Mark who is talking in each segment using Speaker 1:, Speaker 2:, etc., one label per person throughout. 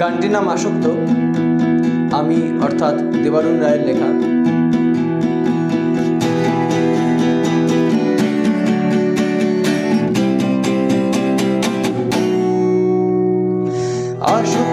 Speaker 1: গানটির নাম আসক্ত। আমি অর্থাৎ দেবারুণ রায়ের লেখা। আসক্ত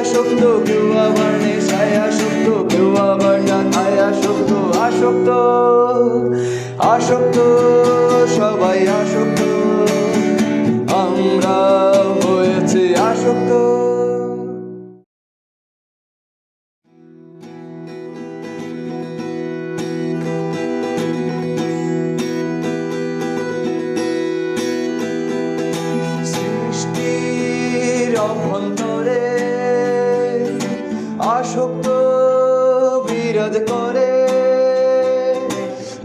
Speaker 1: আসক্ত, কেউ আবার নেশায় আসক্ত, কেউ আবার টাকায় আসক্ত আসক্ত আসক্ত, সবাই আসক্ত। আমরা হয়েছে আসক্ত। অভ্যন্তরে বিরাজ করে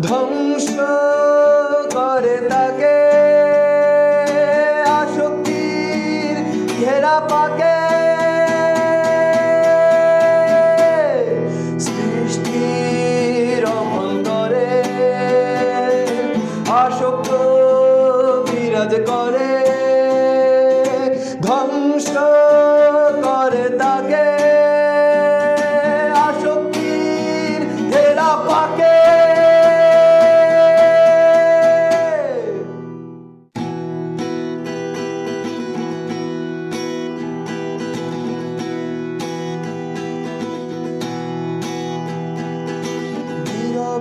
Speaker 1: ধ্বংস করে তাকে। আসক্তির ঘেরা পাকে। সৃষ্টির অভ্যন্তরে আসক্ত বিরাজ করে।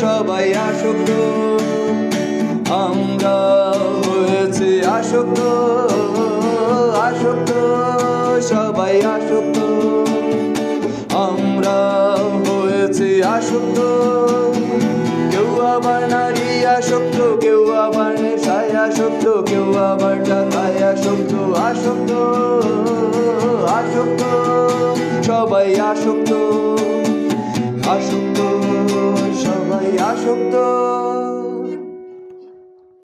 Speaker 1: সবাই আসক্ত। আমরা হয়েছে আসক্ত। আসক্ত, সবাই আসক্ত। আমরা হয়েছে আসক্ত। কেউ আবার নারী আসক্ত, কেউ আবার নেশায় আসক্ত, কেউ আবার টাকায় আসক্ত। আসক্ত। আসক্ত আসক্ত সবাই আসক্ত